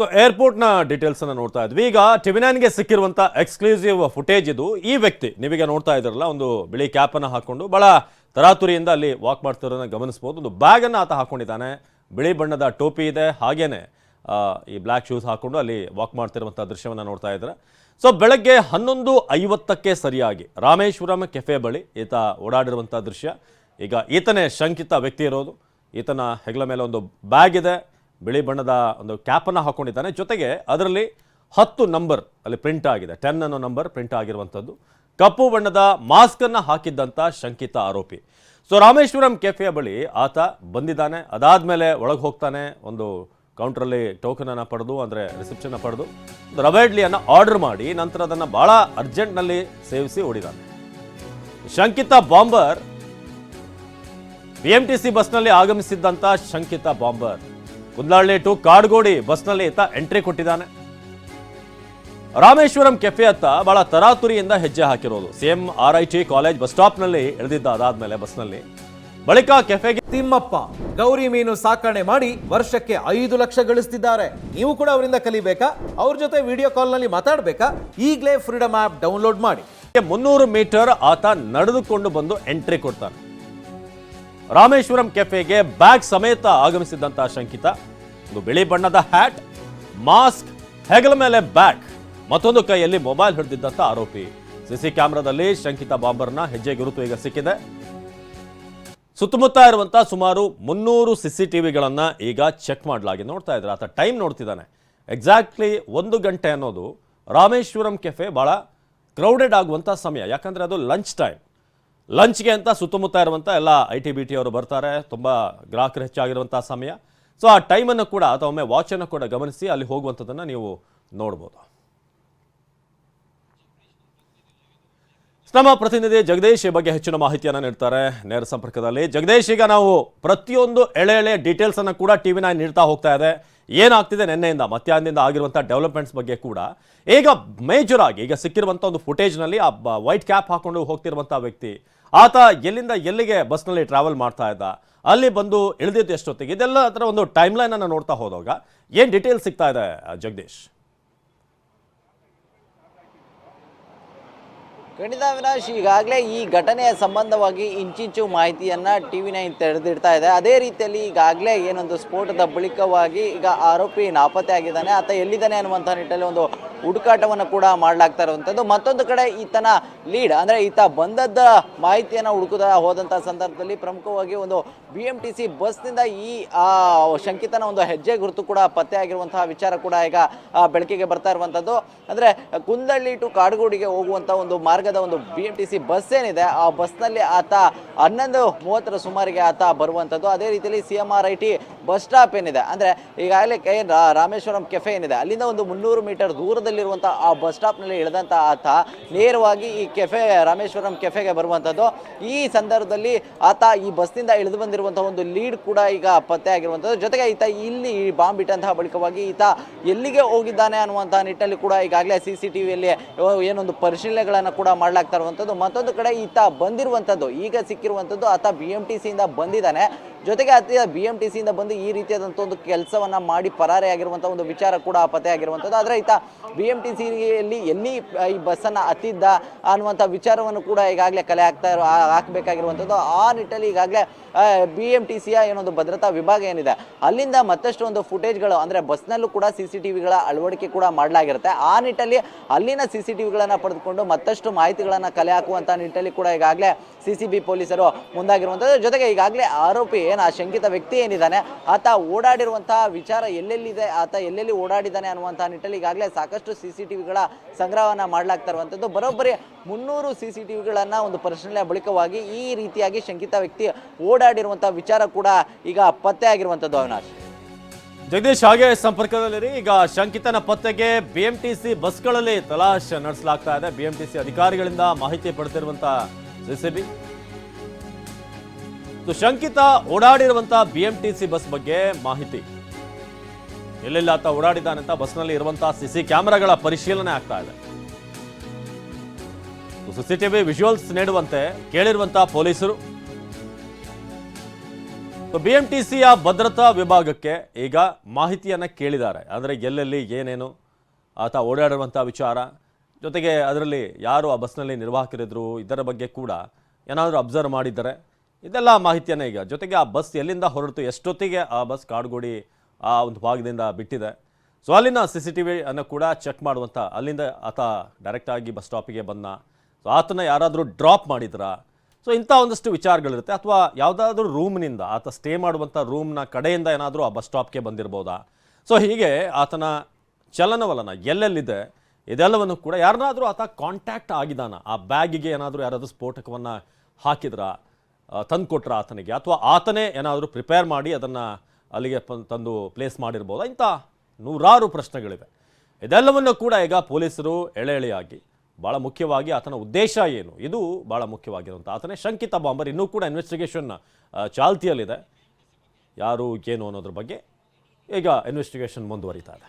So ಏರ್ಪೋರ್ಟ್ನ ಡೀಟೇಲ್ಸನ್ನು ನೋಡ್ತಾ ಇದ್ವಿ. ಈಗ ಟಿವಿನೈನ್ಗೆ ಸಿಕ್ಕಿರುವಂಥ ಎಕ್ಸ್ಕ್ಲೂಸಿವ್ ಫುಟೇಜ್ ಇದು. ಈ ವ್ಯಕ್ತಿ ನೀವೀಗ ನೋಡ್ತಾ ಇದ್ರಲ್ಲ, ಒಂದು ಬಿಳಿ ಕ್ಯಾಪನ್ನು ಹಾಕೊಂಡು ಭಾಳ ತರಾತುರಿಯಿಂದ ಅಲ್ಲಿ ವಾಕ್ ಮಾಡ್ತಿರೋದನ್ನ ಗಮನಿಸ್ಬೋದು. ಒಂದು ಬ್ಯಾಗನ್ನು ಆತ ಹಾಕೊಂಡಿದ್ದಾನೆ. ಬಿಳಿ ಬಣ್ಣದ ಟೋಪಿ ಇದೆ. ಹಾಗೇನೆ ಈ ಬ್ಲ್ಯಾಕ್ ಶೂಸ್ ಹಾಕೊಂಡು ಅಲ್ಲಿ ವಾಕ್ ಮಾಡ್ತಿರುವಂಥ ದೃಶ್ಯವನ್ನು ನೋಡ್ತಾ ಇದ್ದಾರೆ. ಸೊ ಬೆಳಗ್ಗೆ ಹನ್ನೊಂದು ಐವತ್ತಕ್ಕೆ ಸರಿಯಾಗಿ ರಾಮೇಶ್ವರಂ ಕೆಫೆ ಬಳಿ ಈತ ಓಡಾಡಿರುವಂಥ ದೃಶ್ಯ. ಈಗ ಈತನೇ ಶಂಕಿತ ವ್ಯಕ್ತಿ ಇರೋದು. ಈತನ ಹೆಗಲ ಮೇಲೆ ಒಂದು ಬ್ಯಾಗ್ ಇದೆ. ಬಿಳಿ ಬಣ್ಣದ ಒಂದು ಕ್ಯಾಪನ್ನು ಹಾಕೊಂಡಿದ್ದಾನೆ. ಜೊತೆಗೆ ಅದರಲ್ಲಿ ಹತ್ತು ನಂಬರ್ ಅಲ್ಲಿ ಪ್ರಿಂಟ್ ಆಗಿದೆ. ಟೆನ್ ಅನ್ನೋ ನಂಬರ್ ಪ್ರಿಂಟ್ ಆಗಿರುವಂಥದ್ದು. ಕಪ್ಪು ಬಣ್ಣದ ಮಾಸ್ಕನ್ನು ಹಾಕಿದ್ದಂಥ ಶಂಕಿತ ಆರೋಪಿ. ಸೊ ರಾಮೇಶ್ವರಂ ಕೆಫೆಯ ಬಳಿ ಆತ ಬಂದಿದ್ದಾನೆ. ಅದಾದ ಮೇಲೆ ಒಳಗೆ ಹೋಗ್ತಾನೆ. ಒಂದು ಕೌಂಟ್ರಲ್ಲಿ ಟೋಕನನ್ನು ಪಡೆದು, ಅಂದರೆ ರಿಸೆಪ್ಷನ್ನ ಪಡೆದು, ಒಂದು ರವೆ ಆರ್ಡರ್ ಮಾಡಿ, ನಂತರ ಅದನ್ನು ಭಾಳ ಅರ್ಜೆಂಟ್ನಲ್ಲಿ ಸೇವಿಸಿ ಓಡಿದಾನೆ. ಶಂಕಿತ ಬಾಂಬರ್ ಬಿಎಂಟಿಸಿ ಬಸ್ನಲ್ಲಿ ಆಗಮಿಸಿದ್ದಂಥ ಶಂಕಿತ ಬಾಂಬರ್ ಕುಂದಳ್ಳಿ ಟು ಕಾಡ್ಗೋಡಿ ಬಸ್ನಲ್ಲಿ ಈತ ಎಂಟ್ರಿ ಕೊಟ್ಟಿದ್ದಾನೆ. ರಾಮೇಶ್ವರಂ ಕೆಫೆ ಅತ್ತ ಬಹಳ ತರಾತುರಿಯಿಂದ ಹೆಜ್ಜೆ ಹಾಕಿರೋದು. Same R I T college bus ಸ್ಟಾಪ್ನಲ್ಲಿ ಇಳಿದಿದ್ದ ಅದಾದ್ಮೇಲೆ ಬಸ್ನಲ್ಲಿ. ಬಳಿಕ ಕೆಫೆಗೆ ತಿಮ್ಮಪ್ಪ, ಗೌರಿ ಮೀನು ಸಾಕಣೆ ಮಾಡಿ ವರ್ಷಕ್ಕೆ ಐದು ಲಕ್ಷ ಗಳಿಸ್ತಿದ್ದಾರೆ. ನೀವು ಕೂಡ ಅವರಿಂದ ಕಲಿಬೇಕಾ? ಅವ್ರ ಜೊತೆ ವಿಡಿಯೋ ಕಾಲ್ನಲ್ಲಿ ಮಾತಾಡಬೇಕಾ? ಈಗಲೇ ಫ್ರೀಡಮ್ ಆಪ್ ಡೌನ್ಲೋಡ್ ಮಾಡಿ. ಮುನ್ನೂರು ಮೀಟರ್ ಆತ ನಡೆದುಕೊಂಡು ಬಂದು ಎಂಟ್ರಿ ಕೊಡ್ತಾನೆ. ರಾಮೇಶ್ವರಂ ಕೆಫೆಗೆ ಬ್ಯಾಗ್ ಸಮೇತ ಆಗಮಿಸಿದ್ದಂತಹ ಶಂಕಿತ. ಒಂದು ಬಿಳಿ ಬಣ್ಣದ ಹ್ಯಾಟ್, ಮಾಸ್ಕ್, ಹೆಗಲ ಮೇಲೆ ಬ್ಯಾಗ್, ಮತ್ತೊಂದು ಕೈಯಲ್ಲಿ ಮೊಬೈಲ್ ಹಿಡಿದಿದ್ದಂಥ ಆರೋಪಿ. ಸಿಸಿ ಕ್ಯಾಮೆರಾದಲ್ಲಿ ಶಂಕಿತ ಬಾಂಬರ್ನ ಹೆಜ್ಜೆ ಗುರುತು ಈಗ ಸಿಕ್ಕಿದೆ. ಸುತ್ತಮುತ್ತ ಇರುವಂತಹ ಸುಮಾರು ಮುನ್ನೂರು ಸಿಸಿ ಟಿವಿಗಳನ್ನ ಈಗ ಚೆಕ್ ಮಾಡಲಾಗಿದೆ ನೋಡ್ತಾ ಇದ್ರೆ ಆತ ಟೈಮ್ ನೋಡ್ತಿದ್ದಾನೆ. ಎಕ್ಸಾಕ್ಟ್ಲಿ ಒಂದು ಗಂಟೆ ಅನ್ನೋದು ರಾಮೇಶ್ವರಂ ಕೆಫೆ ಬಹಳ ಕ್ರೌಡೆಡ್ ಆಗುವಂಥ ಸಮಯ. ಯಾಕಂದ್ರೆ ಅದು ಲಂಚ್ ಟೈಮ್. ಲಂಚ್ಗೆ ಅಂತ ಸುತ್ತಮುತ್ತ ಇರುವಂಥ ಎಲ್ಲ ಐ ಟಿ ಬಿ ಟಿ ಅವರು ಬರ್ತಾರೆ. ತುಂಬ ಗ್ರಾಹಕರು ಹೆಚ್ಚಾಗಿರುವಂಥ ಸಮಯ. ಸೊ ಆ ಟೈಮನ್ನು ಕೂಡ ಅಥವಾ ಒಮ್ಮೆ ವಾಚನ್ನು ಕೂಡ ಗಮನಿಸಿ ಅಲ್ಲಿ ಹೋಗುವಂಥದ್ದನ್ನು ನೀವು ನೋಡ್ಬೋದು. ನಮ್ಮ ಪ್ರತಿನಿಧಿ ಜಗದೀಶ್ ಈ ಬಗ್ಗೆ ಹೆಚ್ಚಿನ ಮಾಹಿತಿಯನ್ನು ನೀಡ್ತಾರೆ. ನೇರ ಸಂಪರ್ಕದಲ್ಲಿ. ಜಗದೀಶ್, ಈಗ ನಾವು ಪ್ರತಿಯೊಂದು ಎಳೆ ಎಳೆ ಡೀಟೇಲ್ಸ್ ಅನ್ನು ಕೂಡ ಟಿವಿ ನೈನ್ ನೀಡ್ತಾ ಹೋಗ್ತಾ ಇದೆ. ಏನಾಗ್ತಿದೆ ನಿನ್ನೆಯಿಂದ, ಮಧ್ಯಾಹ್ನದಿಂದ ಆಗಿರುವಂಥ ಡೆವಲಪ್ಮೆಂಟ್ಸ್ ಬಗ್ಗೆ ಕೂಡ. ಈಗ ಮೇಜರ್ ಆಗಿ, ಈಗ ಸಿಕ್ಕಿರುವಂಥ ಒಂದು ಫುಟೇಜ್ನಲ್ಲಿ ಆ ವೈಟ್ ಕ್ಯಾಪ್ ಹಾಕೊಂಡು ಹೋಗ್ತಿರುವಂಥ ವ್ಯಕ್ತಿ. ಆತ ಎಲ್ಲಿಂದ ಎಲ್ಲಿಗೆ ಬಸ್ನಲ್ಲಿ ಟ್ರಾವೆಲ್ ಮಾಡ್ತಾ ಇದ್ದ? ಅಲ್ಲಿ ಬಂದು ಇಳಿದಿದ್ದು ಎಷ್ಟೊತ್ತಿಗೆ? ಇದೆಲ್ಲ ಅದರ ಒಂದು ಟೈಮ್ ಲೈನ್ ಅನ್ನು ನೋಡ್ತಾ ಹೋದಾಗ ಏನು ಡೀಟೇಲ್ಸ್ ಸಿಗ್ತಾ ಇದೆ, ಜಗದೀಶ್? ಖಂಡಿತ ಅವಿನಾಶ್, ಈಗಾಗಲೇ ಈ ಘಟನೆಯ ಸಂಬಂಧವಾಗಿ ಇಂಚಿಂಚು ಮಾಹಿತಿಯನ್ನ ಟಿವಿ ನೈನ್ ತೆರೆದಿಡ್ತಾ ಇದೆ. ಅದೇ ರೀತಿಯಲ್ಲಿ ಈಗಾಗಲೇ ಏನೊಂದು ಸ್ಫೋಟದ ಬಳಿಕವಾಗಿ ಈಗ ಆರೋಪಿ ನಾಪತ್ತೆ ಆಗಿದ್ದಾನೆ ಆತ ಎಲ್ಲಿದ್ದಾನೆ ಅನ್ನುವಂಥ ನಿಟ್ಟಲ್ಲಿ ಒಂದು ಹುಡುಕಾಟವನ್ನು ಕೂಡ ಮಾಡಲಾಗ್ತಾ ಇರುವಂಥದ್ದು. ಮತ್ತೊಂದು ಕಡೆ ಈತನ ಲೀಡ್ ಅಂದರೆ ಈತ ಬಂದದ್ದ ಮಾಹಿತಿಯನ್ನು ಹುಡುಕುತ್ತಾ ಹೋದಂಥ ಸಂದರ್ಭದಲ್ಲಿ ಪ್ರಮುಖವಾಗಿ ಒಂದು ಬಿ ಎಂ ಟಿ ಸಿ ಬಸ್ನಿಂದ ಈ ಶಂಕಿತನ ಒಂದು ಹೆಜ್ಜೆ ಗುರುತು ಕೂಡ ಪತ್ತೆ ಆಗಿರುವಂತಹ ವಿಚಾರ ಕೂಡ ಈಗ ಬೆಳಕಿಗೆ ಬರ್ತಾ ಇರುವಂಥದ್ದು. ಅಂದರೆ ಕುಂದಳ್ಳಿ ಟು ಕಾಡುಗೋಡಿಗೆ ಹೋಗುವಂಥ ಒಂದು ಮಾರ್ಗದ ಒಂದು B M T C bus ಏನಿದೆ, ಆ ಬಸ್ನಲ್ಲಿ ಆತ ಹನ್ನೊಂದು ಮೂವತ್ತರ ಸುಮಾರಿಗೆ ಆತ ಬರುವಂಥದ್ದು. ಅದೇ ರೀತಿಯಲ್ಲಿ C M R I T bus stop ಏನಿದೆ, ಅಂದರೆ ಈಗಾಗಲೇ ಕೆ ರಾಮೇಶ್ವರಂ ಕೆಫೆ ಏನಿದೆ, ಅಲ್ಲಿಂದ ಒಂದು ಮುನ್ನೂರು ಮೀಟರ್ ದೂರದಲ್ಲಿರುವಂಥ ಆ ಬಸ್ ಸ್ಟಾಪ್ನಲ್ಲಿ ಇಳಿದಂಥ ಆತ ನೇರವಾಗಿ ಈ ಕೆಫೆ, ರಾಮೇಶ್ವರಂ ಕೆಫೆಗೆ ಬರುವಂಥದ್ದು ಈ ಸಂದರ್ಭದಲ್ಲಿ ಆತ ಈ ಬಸ್ನಿಂದ ಇಳಿದು ಬಂದಿರುವಂತಹ ಒಂದು ಲೀಡ್ ಕೂಡ ಈಗ ಪತ್ತೆ ಆಗಿರುವಂಥದ್ದು ಜೊತೆಗೆ ಈತ ಇಲ್ಲಿ ಬಾಂಬ್ ಇಟ್ಟಂತಹ ಬಳಿಕವಾಗಿ ಈತ ಎಲ್ಲಿಗೆ ಹೋಗಿದ್ದಾನೆ ಅನ್ನುವಂತಹ ನಿಟ್ಟಲ್ಲಿ ಕೂಡ ಈಗಾಗಲೇ ಸಿ ಸಿ ಟಿ ವಿಯಲ್ಲಿ ಏನೊಂದು ಪರಿಶೀಲನೆಗಳನ್ನು ಕೂಡ ಮಾಡಲಾಗ್ತಾ ಇರುವಂಥದ್ದು ಮತ್ತೊಂದು ಕಡೆ ಈತ ಬಂದಿರುವಂಥದ್ದು ಈಗ ಸಿಕ್ಕಿರುವಂತದ್ದು ಆತ ಬಿ ಎಂ ಟಿ ಸಿಯಿಂದ ಬಂದಿದ್ದಾನೆ. ಜೊತೆಗೆ ಅತಿ ಬಿ ಎಂ ಟಿ ಸಿಯಿಂದ ಬಂದು ಈ ರೀತಿಯಾದಂಥ ಒಂದು ಕೆಲಸವನ್ನು ಮಾಡಿ ಪರಾರಿ ಆಗಿರುವಂಥ ಒಂದು ವಿಚಾರ ಕೂಡ ಪತ್ತೆ ಆಗಿರುವಂಥದ್ದು ಆದರೆ ಈತ ಬಿ ಎಂ ಟಿ ಸಿಯಲ್ಲಿ ಎಲ್ಲಿ ಈ ಬಸ್ಸನ್ನು ಹತ್ತಿದ್ದ ಅನ್ನುವಂಥ ವಿಚಾರವನ್ನು ಕೂಡ ಈಗಾಗಲೇ ಕಲೆ ಹಾಕ್ತಾ ಇರೋ ಹಾಕಬೇಕಾಗಿರುವಂಥದ್ದು ಆ ನಿಟ್ಟಲ್ಲಿ ಈಗಾಗಲೇ ಬಿ ಎಂ ಟಿ ಸಿಯ ಏನೊಂದು ಭದ್ರತಾ ವಿಭಾಗ ಏನಿದೆ, ಅಲ್ಲಿಂದ ಮತ್ತಷ್ಟು ಒಂದು ಫುಟೇಜ್ಗಳು ಅಂದರೆ ಬಸ್ನಲ್ಲೂ ಕೂಡ ಸಿ ಸಿ ಟಿ ವಿಗಳ ಅಳವಡಿಕೆ ಕೂಡ ಮಾಡಲಾಗಿರುತ್ತೆ. ಆ ನಿಟ್ಟಲ್ಲಿ ಅಲ್ಲಿನ ಸಿ ಸಿ ಟಿ ವಿಗಳನ್ನು ಪಡೆದುಕೊಂಡು ಮತ್ತಷ್ಟು ಮಾಹಿತಿಗಳನ್ನು ಕಲೆ ಹಾಕುವಂಥ ನಿಟ್ಟಲ್ಲಿ ಕೂಡ ಈಗಾಗಲೇ ಸಿ ಸಿ ಬಿ ಪೊಲೀಸರು ಮುಂದಾಗಿರುವಂಥದ್ದು ಜೊತೆಗೆ ಈಗಾಗಲೇ ಆರೋಪಿ ಏನು ಆ ಶಂಕಿತ ವ್ಯಕ್ತಿ ಏನಿದ್ದಾನೆ, ಆತ ಓಡಾಡಿರುವಂತಹ ವಿಚಾರ ಎಲ್ಲೆಲ್ಲಿದೆ, ಆತ ಎಲ್ಲೆಲ್ಲಿ ಓಡಾಡಿದ್ದಾನೆ ಅನ್ನುವಂತಹ ನಿಟ್ಟಲ್ಲಿ ಈಗಾಗಲೇ ಸಾಕಷ್ಟು ಸಿ ಸಿ ಟಿವಿಗಳ ಸಂಗ್ರಹವನ್ನು ಮಾಡಲಾಗ್ತಾ ಇರುವಂಥದ್ದು ಬರೋಬ್ಬರಿ ಮುನ್ನೂರು ಸಿ ಸಿ ಟಿ ವಿಗಳನ್ನು ಒಂದು ಪರಿಶೀಲನೆ ಬಳಿಕವಾಗಿ ಈ ರೀತಿಯಾಗಿ ಶಂಕಿತ ವ್ಯಕ್ತಿ ಓಡಾಡಿರುವಂತಹ ವಿಚಾರ ಕೂಡ ಈಗ ಪತ್ತೆ ಆಗಿರುವಂಥದ್ದು ಅವಿನಾಶ್. ಜಗದೀಶ್, ಹಾಗೆ ಸಂಪರ್ಕದಲ್ಲಿರಿ. ಈಗ ಶಂಕಿತನ ಪತ್ತೆಗೆ ಬಿಎಂಟಿಸಿ ಬಸ್ಗಳಲ್ಲಿ ತಲಾಶ್ ನಡೆಸಲಾಗ್ತಾ ಇದೆ. ಬಿಎಂಟಿಸಿ ಅಧಿಕಾರಿಗಳಿಂದ ಮಾಹಿತಿ ಪಡೆದಿರುವಂತಹ ಸಿಸಿಬಿ ಶಂಕಿತ ಓಡಾಡಿರುವಂತ ಬಿಎಂಟಿಸಿ ಬಸ್ ಬಗ್ಗೆ ಮಾಹಿತಿ. ಎಲ್ಲೆಲ್ಲ ಆತ ಓಡಾಡಿದ್ದಾನೆ ಅಂತ ಬಸ್ನಲ್ಲಿ ಇರುವಂತಹ ಸಿಸಿ ಕ್ಯಾಮೆರಾಗಳ ಪರಿಶೀಲನೆ ಆಗ್ತಾ ಇದೆ. ಸಿಸಿಟಿವಿ ವಿಜುವಲ್ಸ್ ನೀಡುವಂತೆ ಕೇಳಿರುವಂತಹ ಪೊಲೀಸರು. ಬಿಎಂಟಿಸಿಯ ಭದ್ರತಾ ವಿಭಾಗಕ್ಕೆ ಈಗ ಮಾಹಿತಿಯನ್ನು ಕೇಳಿದ್ದಾರೆ. ಅಂದರೆ ಎಲ್ಲೆಲ್ಲಿ, ಏನೇನು ಆತ ಓಡಾಡಿರುವಂಥ ವಿಚಾರ. ಜೊತೆಗೆ ಅದರಲ್ಲಿ ಯಾರು ಆ ಬಸ್ನಲ್ಲಿ ನಿರ್ವಾಹಕರಿದ್ರು, ಇದರ ಬಗ್ಗೆ ಕೂಡ ಏನಾದರೂ ಅಬ್ಸರ್ವ್ ಮಾಡಿದ್ದಾರೆ. ಇದೆಲ್ಲ ಮಾಹಿತಿಯನ್ನು ಈಗ ಜೊತೆಗೆ ಆ ಬಸ್ ಎಲ್ಲಿಂದ ಹೊರಟು ಎಷ್ಟೊತ್ತಿಗೆ ಆ ಬಸ್ ಕಾಡುಗೋಡಿ ಆ ಒಂದು ಭಾಗದಿಂದ ಬಿಟ್ಟಿದೆ. ಸೊ ಅಲ್ಲಿನ ಸಿ ಸಿ ಟಿ ವಿಯನ್ನು ಕೂಡ ಚೆಕ್ ಮಾಡುವಂಥ ಅಲ್ಲಿಂದ ಆತ ಡೈರೆಕ್ಟಾಗಿ ಬಸ್ ಸ್ಟಾಪಿಗೆ ಬಂದ. ಸೊ ಆತನ ಯಾರಾದರೂ ಡ್ರಾಪ್ ಮಾಡಿದ್ರಾ? ಸೊ ಇಂಥ ಒಂದಷ್ಟು ವಿಚಾರಗಳಿರುತ್ತೆ. ಅಥವಾ ಯಾವುದಾದ್ರೂ ರೂಮ್ನಿಂದ ಆತ ಸ್ಟೇ ಮಾಡುವಂಥ ರೂಮ್ನ ಕಡೆಯಿಂದ ಏನಾದರೂ ಆ ಬಸ್ ಸ್ಟಾಪ್ಗೆ ಬಂದಿರ್ಬೋದಾ? ಸೊ ಹೀಗೆ ಆತನ ಚಲನವಲನ ಎಲ್ಲೆಲ್ಲಿದೆ? ಇದೆಲ್ಲವನ್ನು ಕೂಡ ಯಾರನ್ನಾದರೂ ಆತ ಕಾಂಟ್ಯಾಕ್ಟ್ ಆಗಿದ್ದಾನ? ಆ ಬ್ಯಾಗಿಗೆ ಏನಾದರೂ ಯಾರಾದರೂ ಸ್ಫೋಟಕವನ್ನು ಹಾಕಿದ್ರ? ತಂದುಕೊಟ್ರ ಆತನಿಗೆ. ಅಥವಾ ಆತನೇ ಏನಾದರೂ ಪ್ರಿಪೇರ್ ಮಾಡಿ ಅದನ್ನು ಅಲ್ಲಿಗೆ ತಂದು ಪ್ಲೇಸ್ ಮಾಡಿರ್ಬೋದಾ? ಇಂಥ ನೂರಾರು ಪ್ರಶ್ನೆಗಳಿವೆ. ಇದೆಲ್ಲವನ್ನು ಕೂಡ ಈಗ ಪೊಲೀಸರು ಎಳೆ ಎಳೆಯಾಗಿ ಭಾಳ ಮುಖ್ಯವಾಗಿ ಆತನ ಉದ್ದೇಶ ಏನು? ಇದು ಭಾಳ ಮುಖ್ಯವಾಗಿರುವಂಥ ಆತನೇ. ಶಂಕಿತ ಬಾಂಬರ್ ಇನ್ನೂ ಕೂಡ ಇನ್ವೆಸ್ಟಿಗೇಷನ್ ಚಾಲ್ತಿಯಲ್ಲಿದೆ. ಯಾರು, ಏನು ಅನ್ನೋದ್ರ ಬಗ್ಗೆ ಈಗ ಇನ್ವೆಸ್ಟಿಗೇಷನ್ ಮುಂದುವರಿತಾ ಇದೆ.